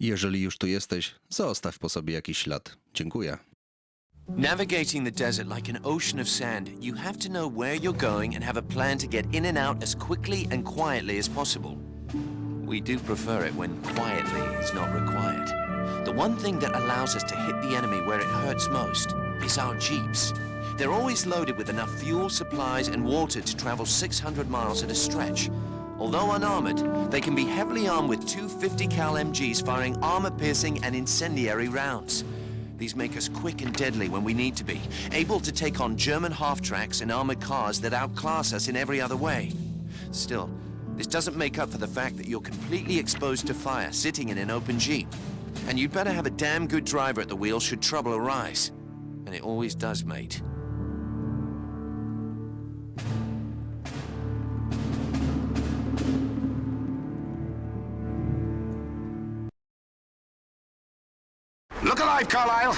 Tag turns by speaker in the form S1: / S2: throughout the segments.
S1: Jeżeli już tu jesteś, zostaw po sobie jakiś ślad. Dziękuję.
S2: Navigating the desert like an ocean of sand, you have to know where you're going and have a plan to get in and out as quickly and quietly as possible. We do prefer it when quietly is not required. The one thing that allows us to hit the enemy where it hurts most is our jeeps. They're always loaded with enough fuel, supplies, and water to travel 600 miles at a stretch. Although unarmored, they can be heavily armed with two 50 cal MGs firing armor-piercing and incendiary rounds. These make us quick and deadly when we need to be, able to take on German half-tracks and armored cars that outclass us in every other way. Still, this doesn't make up for the fact that you're completely exposed to fire sitting in an open Jeep. And you'd better have a damn good driver at the wheel should trouble arise. And it always does, mate.
S3: Alive, Carlisle.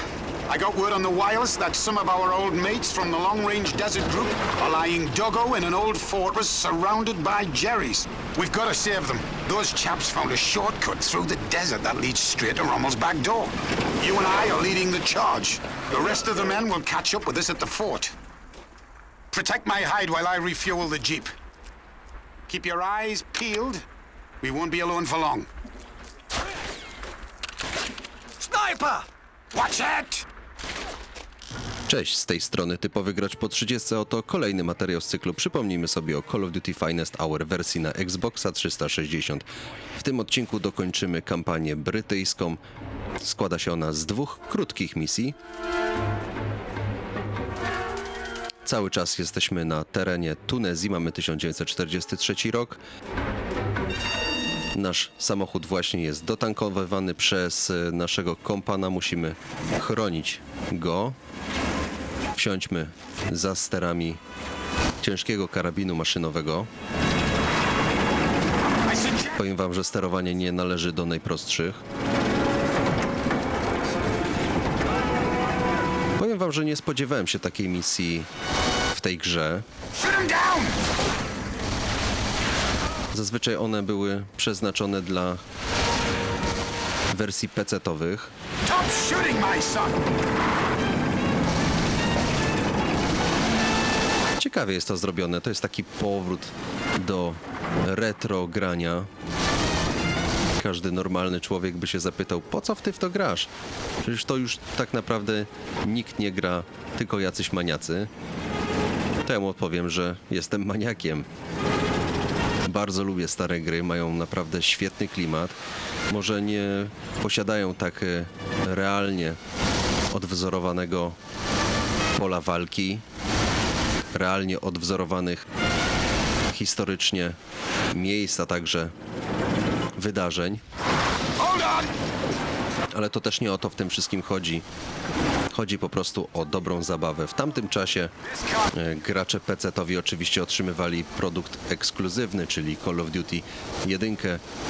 S3: I got word on the wireless that some of our old mates from the Long Range Desert Group are lying doggo in an old fortress surrounded by Jerry's. We've got to save them. Those chaps found a shortcut through the desert that leads straight to Rommel's back door. You and I are leading the charge. The rest of the men will catch up with us at the fort. Protect my hide while I refuel the jeep. Keep your eyes peeled. We won't be alone for long. Sniper! Watch it!
S1: Cześć, z tej strony typowy gracz po 30. Oto kolejny materiał z cyklu. Przypomnijmy sobie o Call of Duty Finest Hour wersji na Xboxa 360. W tym odcinku dokończymy kampanię brytyjską. Składa się ona z dwóch krótkich misji. Cały czas jesteśmy na terenie Tunezji, mamy 1943 rok. Nasz samochód właśnie jest dotankowywany przez e, naszego kompana. Musimy chronić go. Wsiądźmy za sterami ciężkiego karabinu maszynowego. Powiem wam, że sterowanie nie należy do najprostszych. Powiem wam, że nie spodziewałem się takiej misji w tej grze. Zazwyczaj one były przeznaczone dla wersji PC-towych.
S3: Stop shooting, my son!
S1: Ciekawie jest to zrobione. To jest taki powrót do retro grania. Każdy normalny człowiek by się zapytał, po co w ty w to grasz? Przecież to już tak naprawdę nikt nie gra, tylko jacyś maniacy. To ja mu odpowiem, że jestem maniakiem. Bardzo lubię stare gry, mają naprawdę świetny klimat. Może nie posiadają tak e, realnie odwzorowanego pola walki, realnie odwzorowanych historycznie miejsc, a także wydarzeń. Ale to też nie o to w tym wszystkim chodzi. Chodzi po prostu o dobrą zabawę. W tamtym czasie e, gracze PC-towi oczywiście otrzymywali produkt ekskluzywny, czyli Call of Duty 1.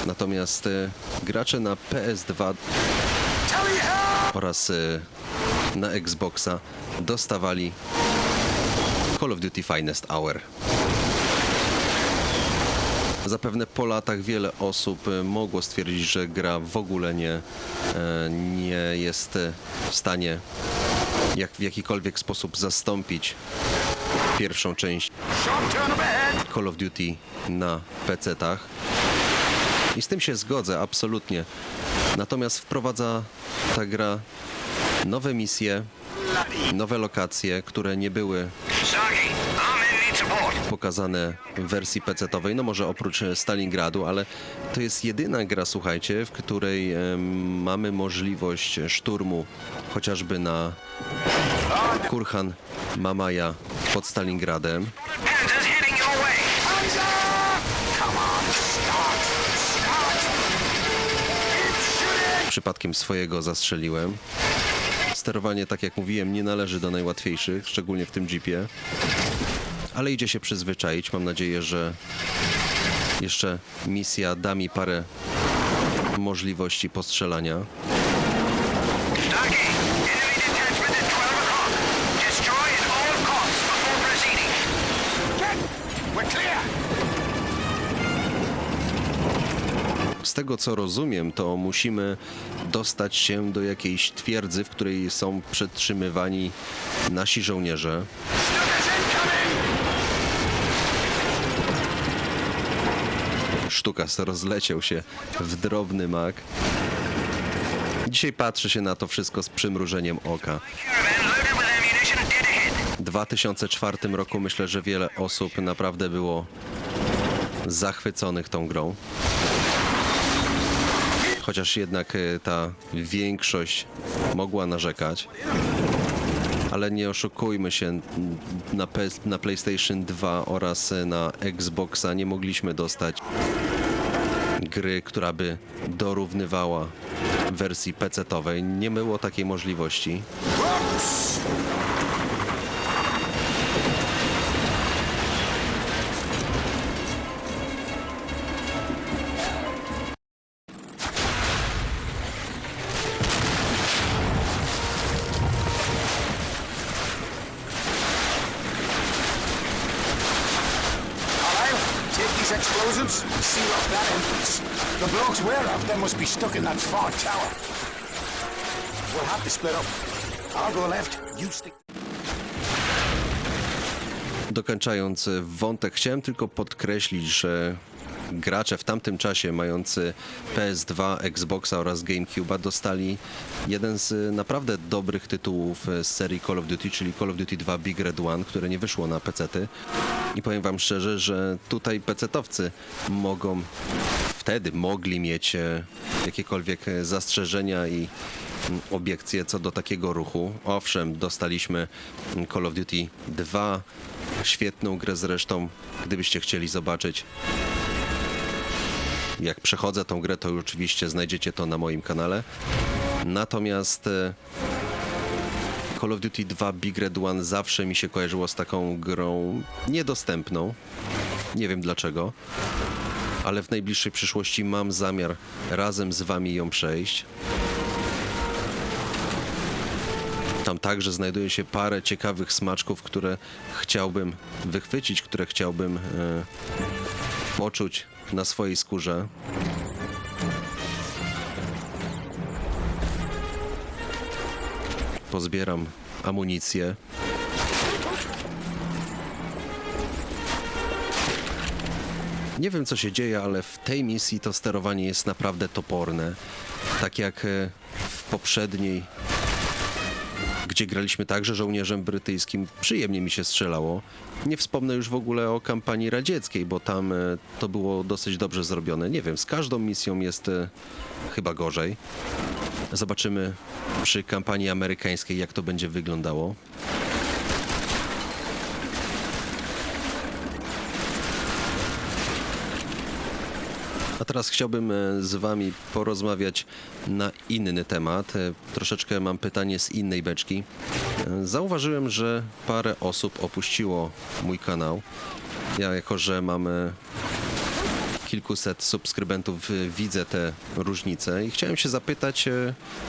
S1: Natomiast e, gracze na PS2
S3: Tell me how!
S1: oraz e, na Xboxa dostawali Call of Duty Finest Hour. Zapewne po latach wiele osób e, mogło stwierdzić, że gra w ogóle nie, e, nie jest e, w stanie jak w jakikolwiek sposób zastąpić pierwszą część! Call of Duty na PC-tach. I z tym się zgodzę, absolutnie. Natomiast wprowadza ta gra nowe misje, nowe lokacje, które nie były Pokazane w wersji PC-towej, no może oprócz Stalingradu, ale to jest jedyna gra, słuchajcie, w której mamy możliwość szturmu chociażby na Kurhan Mamaja pod Stalingradem. Przypadkiem swojego zastrzeliłem. Sterowanie, tak jak mówiłem, nie należy do najłatwiejszych, szczególnie w tym jeepie. Ale idzie się przyzwyczaić. Mam nadzieję, że jeszcze misja da mi parę możliwości postrzelania.
S3: Sagi, enemy detachment at 12 o'clock. Destroy at all costs before proceeding. Get! We're clear!
S1: tego co rozumiem, to musimy dostać się do jakiejś twierdzy, w której są przetrzymywani nasi żołnierze. Sztukas rozleciał się w drobny mak. Dzisiaj patrzy się na to wszystko z przymrużeniem oka. W 2004 roku myślę, że wiele osób naprawdę było zachwyconych tą grą. Chociaż jednak e, ta większość mogła narzekać. Ale nie oszukujmy się, na, na PlayStation 2 oraz e, na Xboxa nie mogliśmy dostać gry, która by dorównywała wersji PC-towej. Nie było takiej możliwości.
S3: And seal that entrance. The blokes we're after must be stuck in that far tower. We'll have to split up. I'll go left, you stick.
S1: Dokończając wątek, chciałem tylko podkreślić, że gracze w tamtym czasie mający PS2, Xboxa oraz GameCube'a dostali jeden z e, naprawdę dobrych tytułów e, z serii Call of Duty, czyli Call of Duty 2 Big Red One, które nie wyszło na PC-ty. I powiem wam szczerze, że tutaj PC-towcy mogą, wtedy mogli mieć e, jakiekolwiek zastrzeżenia i mm, obiekcje co do takiego ruchu. Owszem, dostaliśmy mm, Call of Duty 2, świetną grę zresztą, gdybyście chcieli zobaczyć. Jak przechodzę tą grę, to oczywiście znajdziecie to na moim kanale. Natomiast e, Call of Duty 2 Big Red One zawsze mi się kojarzyło z taką grą niedostępną. Nie wiem dlaczego, ale w najbliższej przyszłości mam zamiar razem z wami ją przejść. Tam także znajduje się parę ciekawych smaczków, które chciałbym wychwycić, które chciałbym e, poczuć na swojej skórze. Pozbieram amunicję. Nie wiem co się dzieje, ale w tej misji to sterowanie jest naprawdę toporne. Tak jak e, w poprzedniej gdzie graliśmy także żołnierzem brytyjskim, przyjemnie mi się strzelało. Nie wspomnę już w ogóle o kampanii radzieckiej, bo tam e, to było dosyć dobrze zrobione. Nie wiem, z każdą misją jest e, chyba gorzej. Zobaczymy przy kampanii amerykańskiej, jak to będzie wyglądało. A teraz chciałbym e, z Wami porozmawiać na inny temat. E, Troszeczkę mam pytanie z innej beczki. E, Zauważyłem, że parę osób opuściło mój kanał. Ja, jako że mamy kilkuset subskrybentów, widzę te różnice i chciałem się zapytać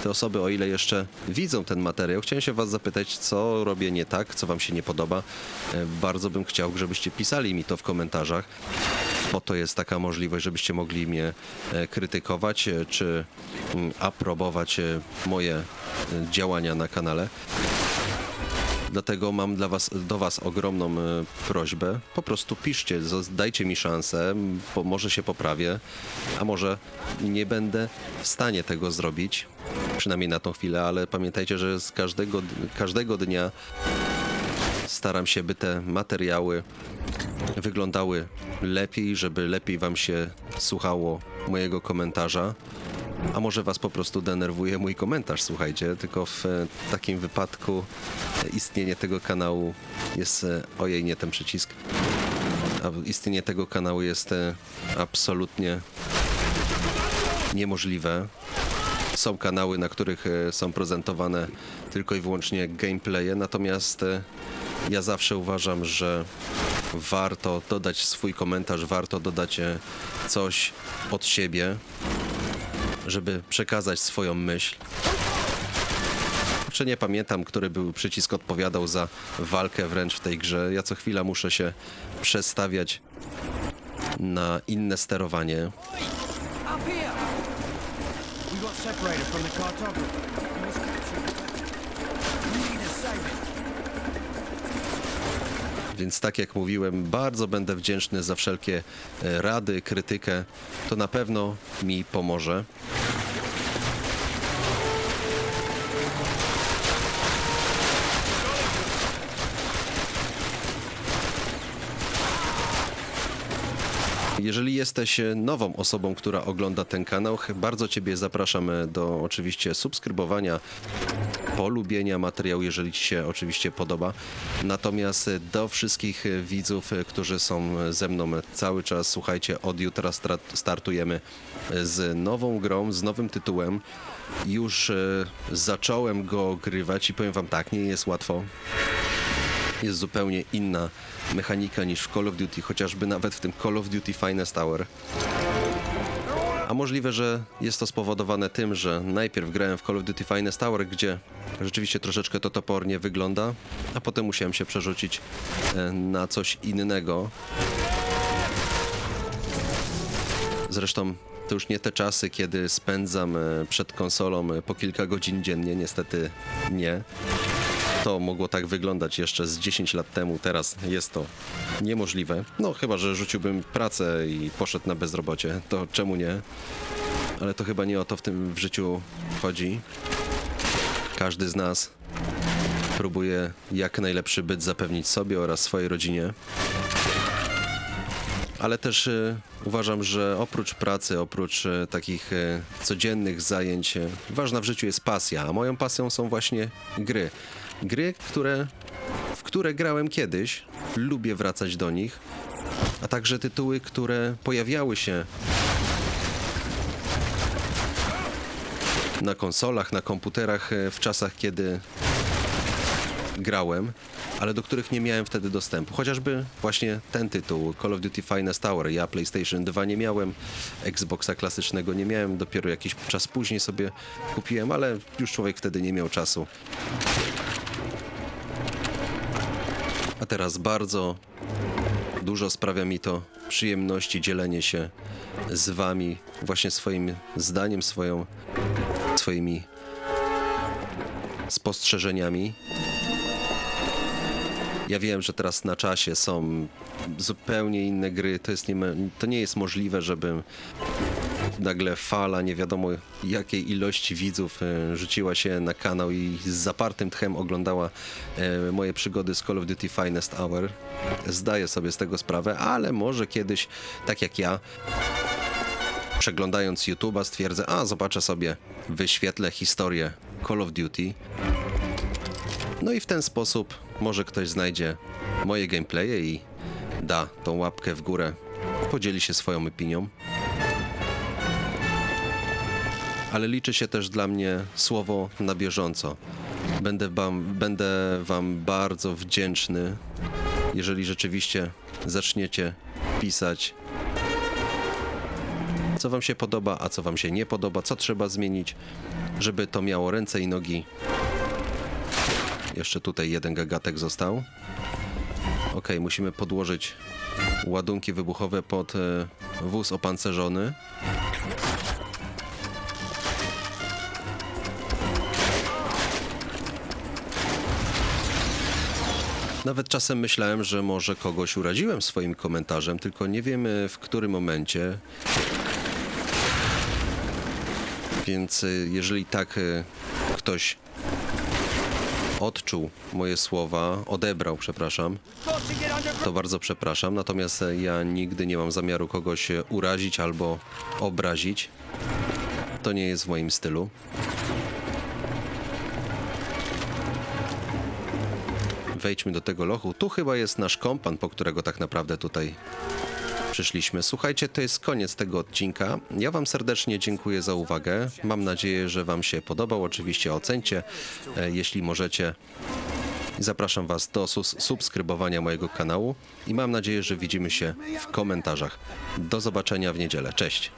S1: te osoby, o ile jeszcze widzą ten materiał, chciałem się Was zapytać, co robię nie tak, co Wam się nie podoba. Bardzo bym chciał, żebyście pisali mi to w komentarzach. Po to jest taka możliwość, żebyście mogli mnie e, krytykować e, czy mm, aprobować e, moje działania na kanale. Dlatego mam dla was, do Was ogromną prośbę. Po prostu piszcie, dajcie mi szansę, bo może się poprawię, a może nie będę w stanie tego zrobić, przynajmniej na tą chwilę, ale pamiętajcie, że z każdego, każdego dnia staram się, by te materiały wyglądały lepiej, żeby lepiej Wam się słuchało mojego komentarza. A może Was po prostu denerwuje mój komentarz, słuchajcie, tylko w e, takim wypadku istnienie tego kanału jest. e, Ojej, nie ten przycisk. A istnienie tego kanału jest e, absolutnie niemożliwe. Są kanały, na których są prezentowane tylko i wyłącznie gameplaye, natomiast ja zawsze uważam, że warto dodać swój komentarz, warto dodać e, coś od siebie, żeby przekazać swoją myśl. Czy nie pamiętam, który był przycisk odpowiadał za walkę wręcz w tej grze. Ja co chwila muszę się przestawiać na inne sterowanie.
S4: Up here! the cartographer.
S1: Więc tak jak mówiłem, bardzo będę wdzięczny za wszelkie e, rady, krytykę. To na pewno mi pomoże. Jeżeli jesteś e, nową osobą, która ogląda ten kanał, bardzo Ciebie zapraszam e, do oczywiście subskrybowania, polubienia materiału, jeżeli Ci się oczywiście podoba. Natomiast do wszystkich widzów, którzy są ze mną cały czas, słuchajcie, od jutra startujemy z nową grą, z nowym tytułem. Już e, zacząłem go grywać i powiem Wam tak, nie jest łatwo jest zupełnie inna mechanika niż w Call of Duty, chociażby nawet w tym Call of Duty Finest Hour. A możliwe, że jest to spowodowane tym, że najpierw grałem w Call of Duty Finest Hour, gdzie rzeczywiście troszeczkę to topornie wygląda, a potem musiałem się przerzucić e, na coś innego. Zresztą to już nie te czasy, kiedy spędzam e, przed konsolą e, po kilka godzin dziennie, niestety nie to mogło tak wyglądać jeszcze z 10 lat temu, teraz jest to niemożliwe. No chyba, że rzuciłbym pracę i poszedł na bezrobocie, to czemu nie? Ale to chyba nie o to w tym w życiu chodzi. Każdy z nas próbuje jak najlepszy byt zapewnić sobie oraz swojej rodzinie. Ale też e, uważam, że oprócz pracy, oprócz e, takich e, codziennych zajęć, e, ważna w życiu jest pasja, a moją pasją są właśnie gry. Gry, które, w które grałem kiedyś, lubię wracać do nich, a także tytuły, które pojawiały się na konsolach, na komputerach e, w czasach, kiedy grałem, ale do których nie miałem wtedy dostępu. Chociażby właśnie ten tytuł, Call of Duty Finest Hour. Ja PlayStation 2 nie miałem, Xboxa klasycznego nie miałem, dopiero jakiś czas później sobie kupiłem, ale już człowiek wtedy nie miał czasu. Teraz bardzo dużo sprawia mi to przyjemności dzielenie się z wami właśnie swoim zdaniem, swoją, swoimi spostrzeżeniami. Ja wiem, że teraz na czasie są zupełnie inne gry. To, jest nie, to nie jest możliwe, żeby nagle fala nie wiadomo jakiej ilości widzów e, rzuciła się na kanał i z zapartym tchem oglądała e, moje przygody z Call of Duty Finest Hour. Zdaję sobie z tego sprawę, ale może kiedyś, tak jak ja, przeglądając YouTube'a stwierdzę, a zobaczę sobie, wyświetlę historię Call of Duty. No i w ten sposób może ktoś znajdzie moje gameplaye i da tą łapkę w górę, podzieli się swoją opinią. Ale liczy się też dla mnie słowo na bieżąco. Będę wam, będę wam bardzo wdzięczny, jeżeli rzeczywiście zaczniecie pisać co wam się podoba, a co wam się nie podoba, co trzeba zmienić, żeby to miało ręce i nogi. Jeszcze tutaj jeden gagatek został. Ok, musimy podłożyć ładunki wybuchowe pod e, wóz opancerzony. Nawet czasem myślałem, że może kogoś uraziłem swoim komentarzem, tylko nie wiemy w którym momencie. Więc y, jeżeli tak y, ktoś odczuł moje słowa, odebrał, przepraszam,
S4: to
S1: bardzo przepraszam. Natomiast e, ja nigdy nie mam zamiaru kogoś urazić albo obrazić. To nie jest w moim stylu. Wejdźmy do tego lochu. Tu chyba jest nasz kompan, po którego tak naprawdę tutaj przyszliśmy. Słuchajcie, to jest koniec tego odcinka. Ja Wam serdecznie dziękuję za uwagę. Mam nadzieję, że Wam się podobał. Oczywiście ocencie, e, jeśli możecie. Zapraszam Was do subskrybowania mojego kanału i mam nadzieję, że widzimy się w komentarzach. Do zobaczenia w niedzielę. Cześć!